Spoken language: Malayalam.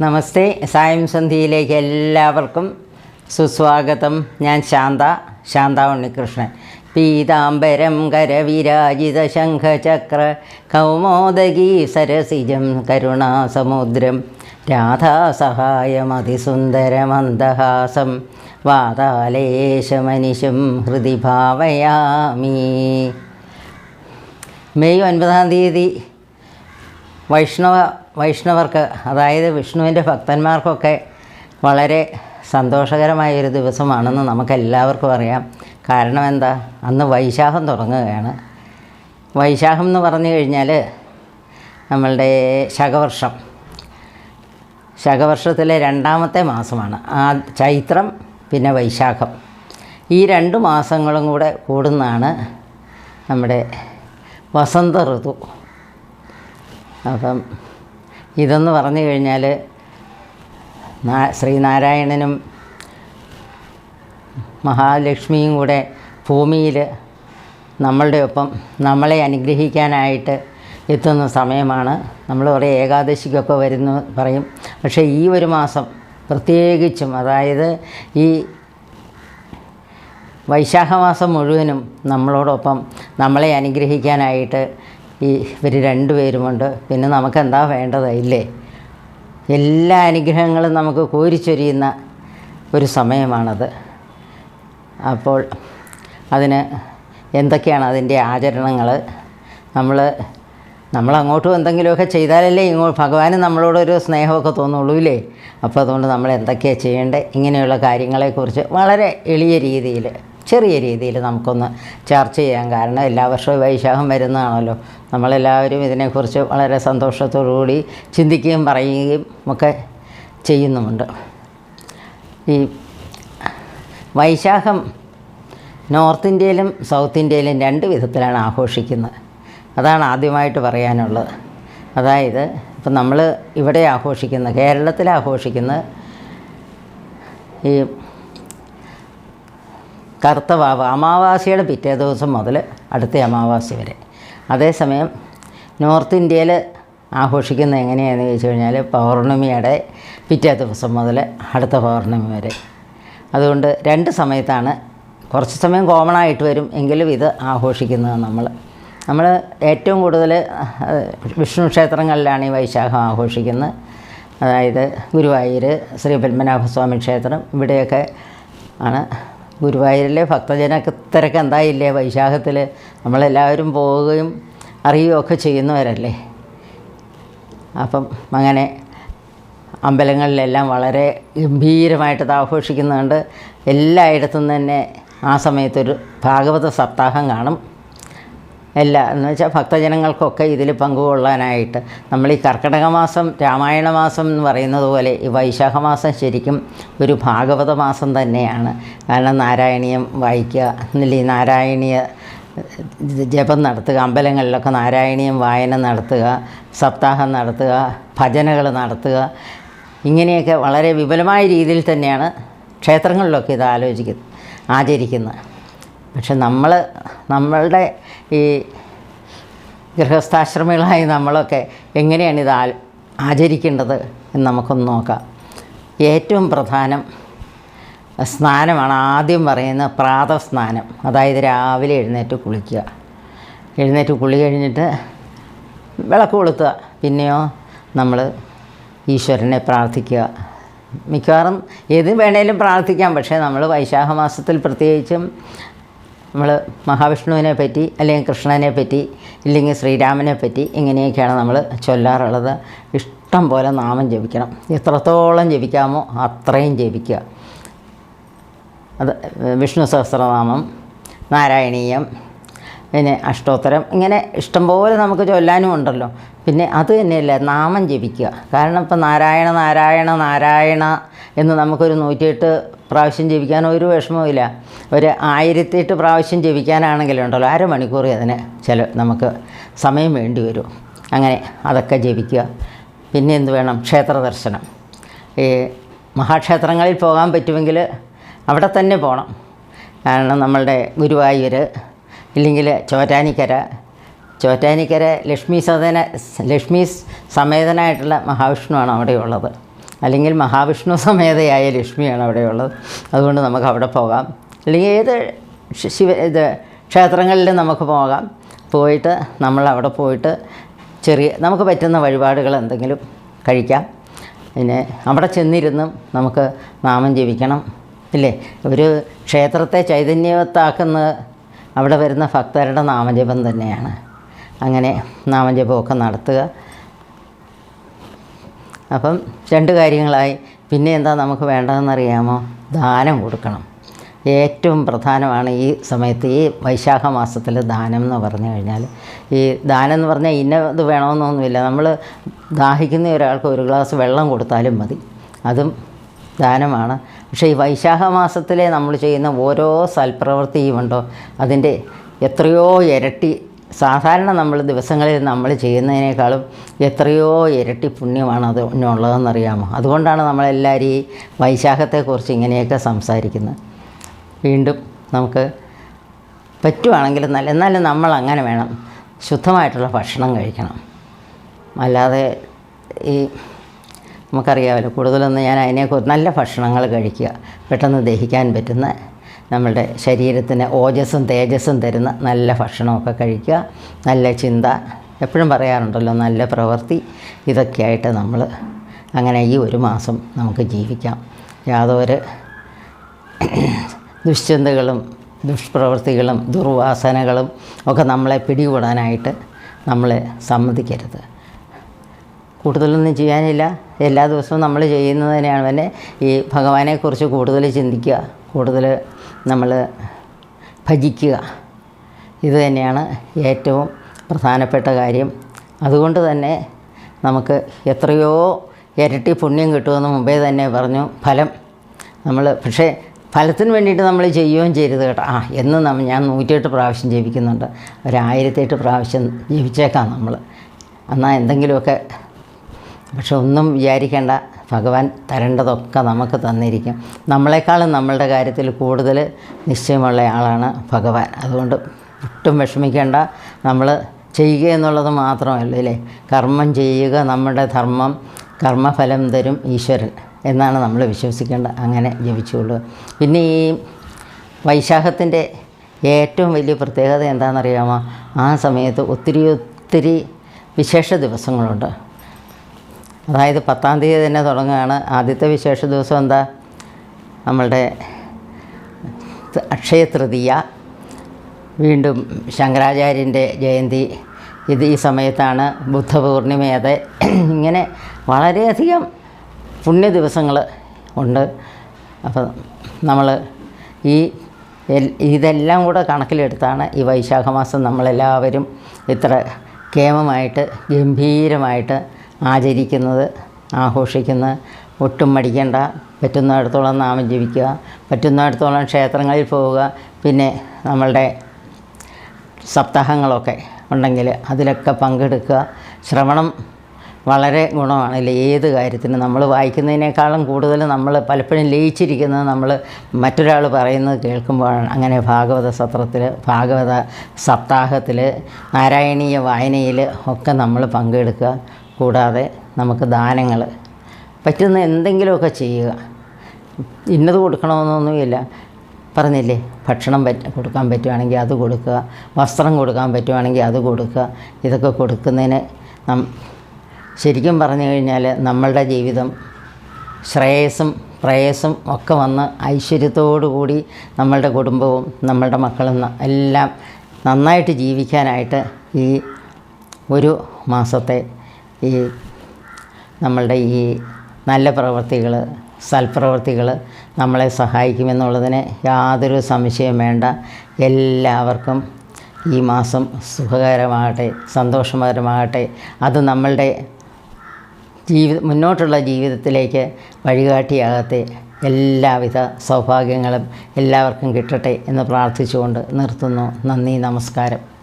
നമസ്തേ. സായം സന്ധ്യയിലേക്ക് എല്ലാവർക്കും സുസ്വാഗതം. ഞാൻ ശാന്ത ശാന്ത ഉണ്ണികൃഷ്ണൻ. പീതാംബരം കരവിരാജിത ശംഖചക്ര കൗമോദകി സരസിജം കരുണാസമുദ്രം രാധാസഹായമതിസുന്ദരമന്ദഹാസം വാതാലേശമനിശം ഹൃദി ഭാവയാമി മെയ് ഒൻപതാം തീയതി വൈഷ്ണവ വൈഷ്ണവർക്ക് അതായത് വിഷ്ണുവിന്റെ ഭക്തന്മാർക്കൊക്കെ വളരെ സന്തോഷകരമായ ഒരു ദിവസമാണെന്ന് നമുക്കെല്ലാവർക്കും അറിയാം. കാരണം എന്താ? അന്ന് വൈശാഖം തുടങ്ങുകയാണ്. വൈശാഖം എന്ന് പറഞ്ഞു കഴിഞ്ഞാൽ നമ്മളുടെ ശകവർഷം. ശകവർഷത്തിലെ രണ്ടാമത്തെ മാസമാണ്. ആ ചൈത്രം പിന്നെ വൈശാഖം. ഈ രണ്ട് മാസങ്ങളും കൂടെ കൂടുന്നതാണ് നമ്മുടെ വസന്ത ഋതു. അപ്പം ഇതെന്ന് പറഞ്ഞു കഴിഞ്ഞാൽ ശ്രീനാരായണനും മഹാലക്ഷ്മിയും കൂടെ ഭൂമിയിൽ നമ്മളുടെ ഒപ്പം നമ്മളെ അനുഗ്രഹിക്കാനായിട്ട് എത്തുന്ന സമയമാണ്. നമ്മൾ കുറേ ഏകാദശിക്കൊക്കെ വരുന്നു പറയും. പക്ഷേ ഈ ഒരു മാസം പ്രത്യേകിച്ചും അതായത് ഈ വൈശാഖ മാസം മുഴുവനും നമ്മളോടൊപ്പം നമ്മളെ അനുഗ്രഹിക്കാനായിട്ട് ഈ ഇവർ രണ്ടുപേരുമുണ്ട് പിന്നെ നമുക്ക് എന്താ വേണ്ടത്? ഇല്ലേ? എല്ലാ അനുഗ്രഹങ്ങളും നമുക്ക് കോരിച്ചൊരിയുന്ന ഒരു സമയമാണത്. അപ്പോൾ അതിന് എന്തൊക്കെയാണ് അതിന്റെ ആചരണങ്ങൾ നമ്മൾ നമ്മളങ്ങോട്ടും എന്തെങ്കിലുമൊക്കെ ചെയ്താലല്ലേ ഇങ്ങോട്ട് ഭഗവാന് നമ്മളോടൊരു സ്നേഹമൊക്കെ തോന്നുള്ളൂ ഇല്ലേ? അപ്പോൾ അതുകൊണ്ട് നമ്മൾ എന്തൊക്കെയാണ് ചെയ്യേണ്ടത്? ഇങ്ങനെയുള്ള കാര്യങ്ങളെക്കുറിച്ച് വളരെ എളിയ രീതിയിൽ ചെറിയ രീതിയിൽ നമുക്കൊന്ന് ചർച്ച ചെയ്യാം കാരണം എല്ലാ വർഷവും വൈശാഖം വരുന്നതാണല്ലോ. നമ്മളെല്ലാവരും ഇതിനെക്കുറിച്ച് വളരെ സന്തോഷത്തോടുകൂടി ചിന്തിക്കുകയും പറയുകയും ഒക്കെ ചെയ്യുന്നുമുണ്ട്. ഈ വൈശാഖം നോർത്ത് ഇന്ത്യയിലും സൗത്ത് ഇന്ത്യയിലും രണ്ട് വിധത്തിലാണ് ആഘോഷിക്കുന്നത്. അതാണ് ആദ്യമായിട്ട് പറയാനുള്ളത്. അതായത് ഇപ്പം നമ്മൾ ഇവിടെ ആഘോഷിക്കുന്ന കേരളത്തിൽ ആഘോഷിക്കുന്ന ഈ കറുത്ത വാവ് അമാവാസിയുടെ പിറ്റേ ദിവസം മുതൽ അടുത്ത അമാവാസി വരെ. അതേസമയം നോർത്ത് ഇന്ത്യയിൽ ആഘോഷിക്കുന്നത് എങ്ങനെയാണെന്ന് ചോദിച്ചു കഴിഞ്ഞാൽ പൗർണമിയുടെ പിറ്റേ ദിവസം മുതൽ അടുത്ത പൗർണമി വരെ. അതുകൊണ്ട് രണ്ട് സമയത്താണ് കുറച്ച് സമയം കോമൺ ആയിട്ട് വരും എങ്കിലും ഇത് ആഘോഷിക്കുന്നത് നമ്മൾ. നമ്മൾ ഏറ്റവും കൂടുതൽ വിഷ്ണു ക്ഷേത്രങ്ങളിലാണ് ഈ വൈശാഖം ആഘോഷിക്കുന്നത്. അതായത് ഗുരുവായൂർ ശ്രീ പത്മനാഭസ്വാമി ക്ഷേത്രം ഇവിടെയൊക്കെ ആണ് ഗുരുവായൂരിലെ ഭക്തജനത്തിരക്ക് എന്തായില്ലേ? വൈശാഖത്തിൽ നമ്മളെല്ലാവരും പോവുകയും അറിയുകയൊക്കെ ചെയ്യുന്നവരല്ലേ? അപ്പം അങ്ങനെ അമ്പലങ്ങളിലെല്ലാം വളരെ ഗംഭീരമായിട്ട് ഇത് ആഘോഷിക്കുന്നുണ്ട്. എല്ലായിടത്തും തന്നെ ആ സമയത്തൊരു ഭാഗവത സപ്താഹം കാണും. എല്ലാ എന്ന് വെച്ചാൽ ഭക്തജനങ്ങൾക്കൊക്കെ ഇതിൽ പങ്കുകൊള്ളാനായിട്ട്. നമ്മൾ ഈ കർക്കിടക മാസം രാമായണ മാസം എന്ന് പറയുന്നത് പോലെ ഈ വൈശാഖ മാസം ശരിക്കും ഒരു ഭാഗവത മാസം തന്നെയാണ്. കാരണം നാരായണീയം വായിക്കുക എന്നില്ല ഈ നാരായണീയ ജപം നടത്തുക അമ്പലങ്ങളിലൊക്കെ നാരായണീയം വായന നടത്തുക സപ്താഹം നടത്തുക ഭജനകൾ നടത്തുക ഇങ്ങനെയൊക്കെ വളരെ വിപുലമായ രീതിയിൽ തന്നെയാണ് ക്ഷേത്രങ്ങളിലൊക്കെ ഇത് ആലോചിക്കുന്നത് ആചരിക്കുന്നത്. പക്ഷെ നമ്മൾ നമ്മളുടെ ഈ ഗൃഹസ്ഥാശ്രമികളായി നമ്മളൊക്കെ എങ്ങനെയാണ് ഇത് ആചരിക്കേണ്ടത് എന്ന് നമുക്കൊന്ന് നോക്കാം. ഏറ്റവും പ്രധാനം സ്നാനമാണ്. ആദ്യം പറയുന്ന പ്രാതസ്നാനം. അതായത് രാവിലെ എഴുന്നേറ്റ് കുളിക്കുക. എഴുന്നേറ്റ് കുളി കഴിഞ്ഞിട്ട് വിളക്ക് കൊളുത്തുക. പിന്നെയോ നമ്മൾ ഈശ്വരനെ പ്രാർത്ഥിക്കുക. മിക്കവാറും ഏത് വേണേലും പ്രാർത്ഥിക്കാം. പക്ഷേ നമ്മൾ വൈശാഖ മാസത്തിൽ പ്രത്യേകിച്ചും നമ്മൾ മഹാവിഷ്ണുവിനെ പറ്റി അല്ലെങ്കിൽ കൃഷ്ണനെ പറ്റി ഇല്ലെങ്കിൽ ശ്രീരാമനെ പറ്റി ഇങ്ങനെയൊക്കെയാണ് നമ്മൾ ചൊല്ലാറുള്ളത്. ഇഷ്ടം പോലെ നാമം ജപിക്കണം. എത്രത്തോളം ജപിക്കാമോ അത്രയും ജപിക്കുക. അത് വിഷ്ണു സഹസ്രനാമം നാരായണീയം പിന്നെ അഷ്ടോത്തരം ഇങ്ങനെ ഇഷ്ടംപോലെ നമുക്ക് ചൊല്ലാനും ഉണ്ടല്ലോ. പിന്നെ അത് തന്നെയല്ല നാമം ജപിക്കുക. കാരണം ഇപ്പം നാരായണ നാരായണ നാരായണ എന്ന് നമുക്കൊരു നൂറ്റിയെട്ട് പ്രാവശ്യം ജപിക്കാൻ ഒരു വിഷമവുമില്ല ഒരു ആയിരത്തിയെട്ട് പ്രാവശ്യം ജപിക്കാനാണെങ്കിലുണ്ടല്ലോ അരമണിക്കൂർ അതിന് ചില നമുക്ക് സമയം വേണ്ടി വരും. അങ്ങനെ അതൊക്കെ ജപിക്കുക. പിന്നെ എന്ത് വേണം? ക്ഷേത്ര ദർശനം. ഈ മഹാക്ഷേത്രങ്ങളിൽ പോകാൻ പറ്റുമെങ്കിൽ അവിടെ തന്നെ പോകണം. കാരണം നമ്മളുടെ ഗുരുവായൂർ ഇല്ലെങ്കിൽ ചോറ്റാനിക്കര. ചോറ്റാനിക്കര ലക്ഷ്മി സദന ലക്ഷ്മി സമേതനായിട്ടുള്ള മഹാവിഷ്ണുവാണ് അവിടെയുള്ളത്. അല്ലെങ്കിൽ മഹാവിഷ്ണു സമേതയായ ലക്ഷ്മിയാണ് അവിടെയുള്ളത്. അതുകൊണ്ട് നമുക്ക് അവിടെ പോകാം. അല്ലെങ്കിൽ ഏത് ശിവ ഇത് ക്ഷേത്രങ്ങളിൽ നമുക്ക് പോകാം. പോയിട്ട് നമ്മൾ അവിടെ പോയിട്ട് ചെറിയ നമുക്ക് പറ്റുന്ന വഴിപാടുകൾ എന്തെങ്കിലും കഴിക്കാം. പിന്നെ അവിടെ ചെന്നിരുന്നും നമുക്ക് നാമം ജപിക്കണം. ഇല്ലേ? ഒരു ക്ഷേത്രത്തെ ചൈതന്യവത്താക്കുന്ന അവിടെ വരുന്ന ഭക്തരുടെ നാമജപം തന്നെയാണ്. അങ്ങനെ നാമജപമൊക്കെ നടത്തുക. അപ്പം രണ്ട് കാര്യങ്ങളായി. പിന്നെ എന്താ നമുക്ക് വേണ്ടതെന്നറിയാമോ? ദാനം കൊടുക്കണം. ഏറ്റവും പ്രധാനമാണ് ഈ സമയത്ത് ഈ വൈശാഖ മാസത്തിൽ ദാനം എന്ന് പറഞ്ഞു കഴിഞ്ഞാൽ. ഈ ദാനം എന്ന് പറഞ്ഞാൽ ഇന്ന ഇത് വേണമെന്നൊന്നുമില്ല. നമ്മൾ ദാഹിക്കുന്ന ഒരാൾക്ക് ഒരു ഗ്ലാസ് വെള്ളം കൊടുത്താലും മതി. അതും ദാനമാണ്. പക്ഷേ ഈ വൈശാഖ മാസത്തിലെ നമ്മൾ ചെയ്യുന്ന ഓരോ സൽപ്രവൃത്തിയുമുണ്ടോ അതിന്റെ എത്രയോ ഇരട്ടി സാധാരണ നമ്മൾ ദിവസങ്ങളിൽ നമ്മൾ ചെയ്യുന്നതിനേക്കാളും എത്രയോ ഇരട്ടി പുണ്യമാണ് അത് ഉള്ളതെന്നറിയാമോ അതുകൊണ്ടാണ് നമ്മളെല്ലാവരും ഈ വൈശാഖത്തെക്കുറിച്ച് ഇങ്ങനെയൊക്കെ സംസാരിക്കുന്നത്. വീണ്ടും നമുക്ക് പറ്റുവാണെങ്കിൽ നല്ല എന്നാലും നമ്മൾ അങ്ങനെ വേണം ശുദ്ധമായിട്ടുള്ള ഭക്ഷണം കഴിക്കണം. അല്ലാതെ ഈ നമുക്കറിയാമല്ലോ കൂടുതലൊന്നും ഞാൻ അതിനെക്കുറിച്ച് നല്ല ഭക്ഷണങ്ങൾ കഴിക്കുക പെട്ടെന്ന് ദഹിക്കാൻ പറ്റുന്ന നമ്മളുടെ ശരീരത്തിന് ഓജസ്സും തേജസ്സും തരുന്ന നല്ല ഭക്ഷണമൊക്കെ കഴിക്കുക. നല്ല ചിന്ത. എപ്പോഴും പറയാറുണ്ടല്ലോ നല്ല പ്രവൃത്തി. ഇതൊക്കെയായിട്ട് നമ്മൾ അങ്ങനെ ഈ ഒരു മാസം നമുക്ക് ജീവിക്കാം. യാതൊരു ദുശ്ചിന്തകളും ദുഷ്പ്രവൃത്തികളും ദുർവാസനകളും ഒക്കെ നമ്മളെ പിടികൂടാനായിട്ട് നമ്മളെ സമ്മതിക്കരുത്. കൂടുതലൊന്നും ചെയ്യാനില്ല. എല്ലാ ദിവസവും നമ്മൾ ചെയ്യുന്നതിനാണ് തന്നെ ഈ ഭഗവാനെക്കുറിച്ച് കൂടുതൽ ചിന്തിക്കുക. കൂടുതൽ നമ്മൾ ഭജിക്കുക. ഇത് തന്നെയാണ് ഏറ്റവും പ്രധാനപ്പെട്ട കാര്യം. അതുകൊണ്ട് തന്നെ നമുക്ക് എത്രയോ ഇരട്ടി പുണ്യം കിട്ടുമെന്ന് മുമ്പേ തന്നെ പറഞ്ഞു. ഫലം നമ്മൾ പക്ഷേ ഫലത്തിന് വേണ്ടിയിട്ട് നമ്മൾ ചെയ്യുകയും ചെയ്യരുത് കേട്ടോ. ആ എന്ന് നമ്മൾ ഞാൻ നൂറ്റിയെട്ട് പ്രാവശ്യം ജീവിക്കുന്നുണ്ട്. ഒരായിരത്തെട്ട് പ്രാവശ്യം ജീവിച്ചേക്കാം നമ്മൾ. എന്നാൽ എന്തെങ്കിലുമൊക്കെ പക്ഷെ ഒന്നും വിചാരിക്കേണ്ട ഭഗവാൻ തരേണ്ടതൊക്കെ നമുക്ക് തന്നിരിക്കും. നമ്മളെക്കാളും നമ്മളുടെ കാര്യത്തിൽ കൂടുതൽ നിശ്ചയമുള്ള ആളാണ് ഭഗവാൻ. അതുകൊണ്ട് ഒട്ടും വിഷമിക്കേണ്ട. നമ്മൾ ചെയ്യുക എന്നുള്ളത് മാത്രമല്ല അല്ലേ? കർമ്മം ചെയ്യുക നമ്മുടെ ധർമ്മം കർമ്മഫലം തരും ഈശ്വരൻ എന്നാണ് നമ്മൾ വിശ്വസിക്കേണ്ട. അങ്ങനെ ജപിച്ചുകൊള്ളുക പിന്നെ ഈ വൈശാഖത്തിന്റെ ഏറ്റവും വലിയ പ്രത്യേകത എന്താണെന്നറിയാമോ? ആ സമയത്ത് ഒത്തിരി ഒത്തിരി വിശേഷ ദിവസങ്ങളുണ്ട്. അതായത് പത്താം തീയതി തന്നെ തുടങ്ങുകയാണ്. ആദ്യത്തെ വിശേഷ ദിവസം എന്താ? നമ്മളുടെ അക്ഷയ തൃതീയ. വീണ്ടും ശങ്കരാചാര്യന്റെ ജയന്തി. ഇത് ഈ സമയത്താണ് ബുദ്ധപൂർണിമയത് ഇങ്ങനെ വളരെയധികം പുണ്യ ദിവസങ്ങൾ ഉണ്ട്. അപ്പം നമ്മൾ ഈ ഇതെല്ലാം കൂടെ കണക്കിലെടുത്താണ് ഈ വൈശാഖമാസം നമ്മളെല്ലാവരും ഇത്ര കേമമായിട്ട് ഗംഭീരമായിട്ട് ആചരിക്കുന്നത് ആഘോഷിക്കുന്നത് ഒട്ടും മടിക്കേണ്ട പറ്റുന്നിടത്തോളം നാമം ജപിക്കുക പറ്റുന്നിടത്തോളം ക്ഷേത്രങ്ങളിൽ പോവുക പിന്നെ നമ്മളുടെ സപ്താഹങ്ങളൊക്കെ ഉണ്ടെങ്കിൽ അതിലൊക്കെ പങ്കെടുക്കുക. ശ്രവണം വളരെ ഗുണമാണല്ലേ? ഏത് കാര്യത്തിനും നമ്മൾ വായിക്കുന്നതിനേക്കാളും കൂടുതൽ നമ്മൾ പലപ്പോഴും ലയിച്ചിരിക്കുന്നത് നമ്മൾ മറ്റൊരാൾ പറയുന്നത് കേൾക്കുമ്പോഴാണ്. അങ്ങനെ ഭാഗവത സത്രത്തിൽ ഭാഗവത സപ്താഹത്തിൽ നാരായണീയ വായനയിൽ ഒക്കെ നമ്മൾ പങ്കെടുക്കുക. കൂടാതെ നമുക്ക് ദാനങ്ങൾ പറ്റുന്ന എന്തെങ്കിലുമൊക്കെ ചെയ്യുക. ഇന്നത് കൊടുക്കണമെന്നൊന്നുമില്ല. പറഞ്ഞില്ലേ ഭക്ഷണം പറ്റ കൊടുക്കാൻ പറ്റുവാണെങ്കിൽ അത് കൊടുക്കുക വസ്ത്രം കൊടുക്കാൻ പറ്റുവാണെങ്കിൽ അത് കൊടുക്കുക. ഇതൊക്കെ കൊടുക്കുന്നതിന് നം ശരിക്കും പറഞ്ഞു കഴിഞ്ഞാൽ നമ്മളുടെ ജീവിതം ശ്രേയസ്സും പ്രയസും ഒക്കെ വന്ന് ഐശ്വര്യത്തോടു കൂടി നമ്മളുടെ കുടുംബവും നമ്മളുടെ മക്കളും എല്ലാം നന്നായിട്ട് ജീവിക്കാനായിട്ട് ഈ ഒരു മാസത്തെ ഈ നമ്മളുടെ ഈ നല്ല പ്രവൃത്തികൾ സൽപ്രവൃത്തികൾ നമ്മളെ സഹായിക്കുമെന്നുള്ളതിന് യാതൊരു സംശയം വേണ്ട. എല്ലാവർക്കും ഈ മാസം സുഖകരമാകട്ടെ സന്തോഷകരമാകട്ടെ. അത് നമ്മളുടെ ജീവിത മുന്നോട്ടുള്ള ജീവിതത്തിലേക്ക് വഴികാട്ടിയാകട്ടെ. എല്ലാവിധ സൗഭാഗ്യങ്ങളും എല്ലാവർക്കും കിട്ടട്ടെ എന്ന് പ്രാർത്ഥിച്ചുകൊണ്ട് നിർത്തുന്നു. നന്ദി നമസ്കാരം.